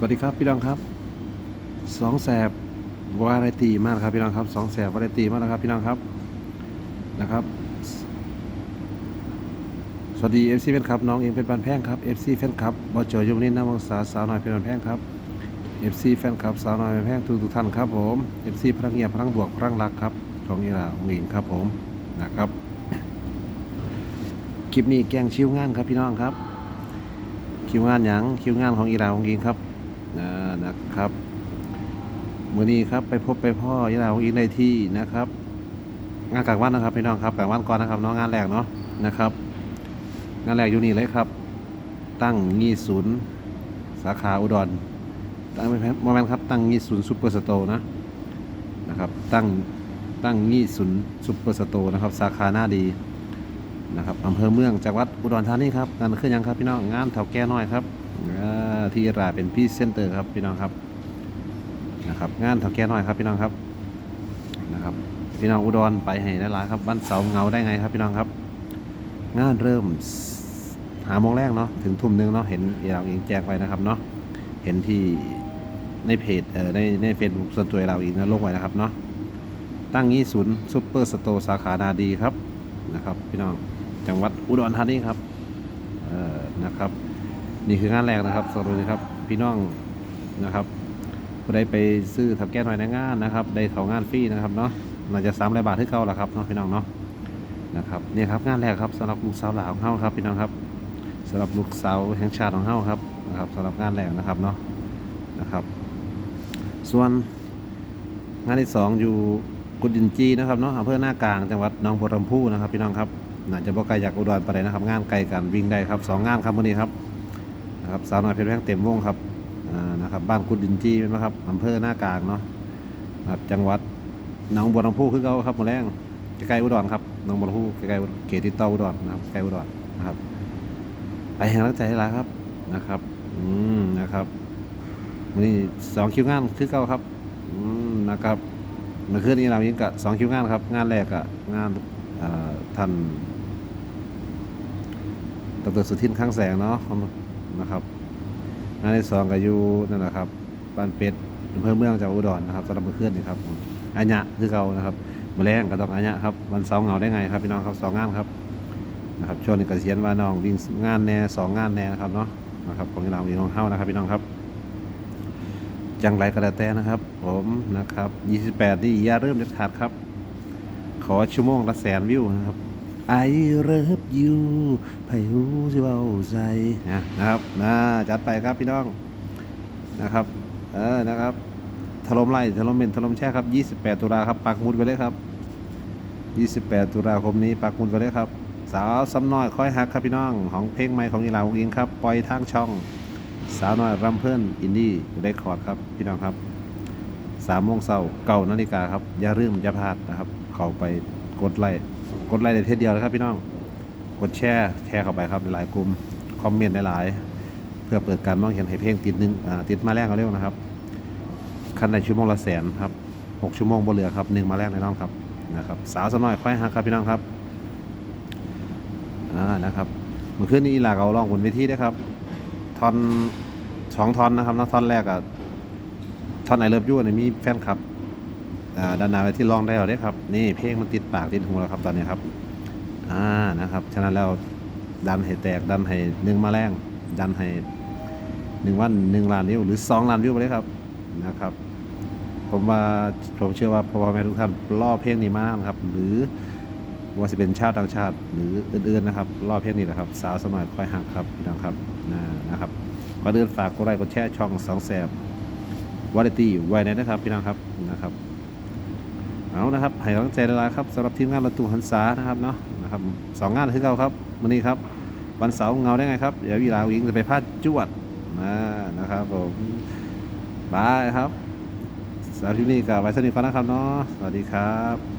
สวัสดีครับพี่น้องครับสองแสบวาไรตีมากครับพี่น้องครับสองแสบวาไรตีมากนะครับพี่น้องครับนะครับ สวัสดีเอฟซีแฟนคลับน้องเองเป็นปันแพงครับเอฟซีแฟนคลับบอจอยมนินน้ำวังศาสาวหน้อยเป็นปันแพงครับเอฟซีแฟนคลับสาวหน้อยเป็นแพงทุกทุกท่านครับผมเอฟซีพลังเงียบพลังบวกพลังรักครับของอีหลาองอิงครับผมนะครับคลิปนี้แกงชิวงานครับพี่น้องครับคิวงานหยังคิวงานของอีราวงอิงครับ อ่านะครับมือนี้ครับไปพบไปพ่ออีราวของอิงในที่นะครับ งานกลางวันนะครับพี่น้องครับกลางวันก่อนนะครับน้องงานแรกเนาะนะครับ งานแรกอยู่นี่เลยครับ ตั้งงี่ศูนย์สาขาอุดรตั้งไม่แพ้โมเมนครับตั้งงี่ศูนย์ซูเปอร์สโตร์นะนะครับตั้งตั้งงี่ศูนย์ซูเปอร์สโตร์นะครับสาขาหน้าดีนะครับอำเภอเมืองจังหวัดอุดรธานีครับงานขึ้นยังครับพี่น้องงานเถาแก่น้อยครับอ่า ที่ราเป็นพี่เซนเตอร์ครับพี่น้องครับนะครับงานเถาแก่น้อยครับพี่น้องครับนะครับพี่น้องอุดรไปให้ได้หลายครับวันเสาร์เงาได้ไงครับพี่น้องครับ งานเริ่มหาโมงแรกเนาะถึงทุ่มหนึงเนาะเห็นเราเองแจ้งไว้นะครับเนาะเห็นที่ในเพจเอ่อในในเฟซบุ๊กส่วนตัวเราเองนะลงไว้นะครับเนาะตั้งงี้ศูนย์ซุปเปอร์สโตร์สาขานาดีครับนะครับ พี่น้องจังหวัดอุดรธานีครับเอ่อนะครับ นี่คืองานแรกนะครับสรุปนะครับพี่น้องนะครับผู้ไปซื้อทับแก้หน่อยในงานนะครับ ได้เขางานฟรีนะครับเนาะน่าจะสามร้อยบาทที่เก่าละครับเนาะพี่น้องเนาะนะครับนี่ครับงานแรกครับสำหรับลูกสาวหลานของเฮาครับพี่น้องครับสำหรับลูกสาวแห่งชาติของเฮาครับนะครับสำหรับงานแรกนะครับเนาะนะครับ ส่วนงานที่สองอยู่กุดินจีนะครับเนาะอำเภอหน้ากลางจังหวัดหนองบัวลำพูนะครับ พี่น้องครับน่าจะบ่ไกลจากอุดรไปเลยนะครับ งานไกลกันวิ่งได้ครับสองงานครับวันนี้ครับ นะครับสาวน้อยเพชรแพงเต็มวงครับอ่านะครับบ้านกุดดินจีนไหมครับอำเภอหน้ากลางเนาะครับจังหวัดหนองบัวลำพูคือเขาครับหมดแรงใกล้อุดรครับหนองบัวลำพูใกล้เขตติดต่ออุดรนะครับใกล้อุดรนะครับไปแห่งรักใจให้ลายครับนะครับอืมนะครับนนี้สองคิวงานคือเก่าครับอืมนะครับเมื่อคืนนี้เรายิงกับสองคิวงานครับ งานแรกกับงานอ่ท่านดรสุทินข้างแสงเนาะ นะครับงานที่สองก็อยู่นั่นแหละครับบ้านเป็ดอำเภอเมืองจังหวัดอุดรนะครับสำหรับเมื่อคืนนี่ครับอัญญะคือเก่านะครับมอแรงก็ต้องอัญญะครับวันเสาร์เหงาได้ไงครับพี่น้องครับสองงานครับนะครับช่วงนี้เกษียณว่าน้องวิ่งงานแน่สองงานแน่นะครับเนาะนะครับของเราอีน้องเฮ้านะครับพี่น้องครับจังไรก็แล้วแต่นะครับ ผมนะครับ 28นี่อย่าเริ่มเด็ดขาดครับ ขอชั่วโมงละแสนวิวนะครับ I love you ไผ่หูสิเบาใจนะครับนะจัดไปครับพี่น้องนะครับ เออนะครับถล่มไล่ถล่มเมนถล่มแช่ครับ 28 ตุลาครับปักมุดไปเลยครับ 28 ตุลาคมนี้ปักมุดไปเลยครับ สาวซ้ำน้อยค่อยหักครับพี่น้องของเพลงใหม่ของอีหลาของอิงครับปล่อยทางช่อง สาวน้อยรำเพื่อนอินดี้เรคคอร์ดครับพี่น้องครับสามโมงเช้าเก้านาฬิกาครับ อย่าลืมอย่าพลาดนะครับ เข้าไปกดไลค์ กดไลค์ในเทศเดียวเลยครับพี่น้อง กดแชร์แชร์เข้าไปครับหลายกลุ่มคอมเมนต์หลาย เพื่อเปิดการมองเห็นให้เพลงติดหนึงอ่าติดมาแรกเอาเร็วนะครับคันในชั่วโมงละแสนครับหกชั่วโมงบนเหลือครับหนึ่งมาแรกในน้องครับนะครับสาวสน้อยค่อยหักครับพี่น้องครับอ่านะครับเมื่อคืนนี้ลากเอาลองบนเวทีได้ครับท่อนสองท่อนนะครับนะท่อนแรกอะท่อนไหนเลิฟยูเนี่ยมีแฟนคลับ ด้านหน้าไปที่ลองได้เอาได้ครับ นี่เพลงมันติดปากติดหูแล้วครับตอนนี้ครับ อ่านะครับ ฉะนั้นแล้วดันให้แตกดันให้หนึ่งมาแรงดันให้หนึ่งวันหนึ่งล้านวิวหรือสองล้านวิวไปเลยครับนะครับ ผมว่าผมเชื่อว่าพ่อแม่ทุกท่านล่อเพลงนี้มากครับ หรือว่าจะเป็นชาติต่างชาติ หรืออื่นๆนะครับล่อเพลงนี้แหละครับ สาวสมัยค่อยหักครับพี่น้องครับนะครับก่อนอื่นฝากกดไลค์กดแชร์ช่องสองแสบวาไรตี้ไว้ในนะครับพี่น้องครับนะครับ เอานะครับให้กำลังใจหลายครับสำหรับทีมงานประตูหันษานะครับเนาะนะครับสองงานคือเราครับวันนี้ครับ วันเสาร์เงาได้ไงครับ เดี๋ยววีลาวิงจะไปพาดจวดนะนะครับผมบายครับสำหรับที่นี่กับไว้สนิทกันนะครับเนาะสวัสดีครับ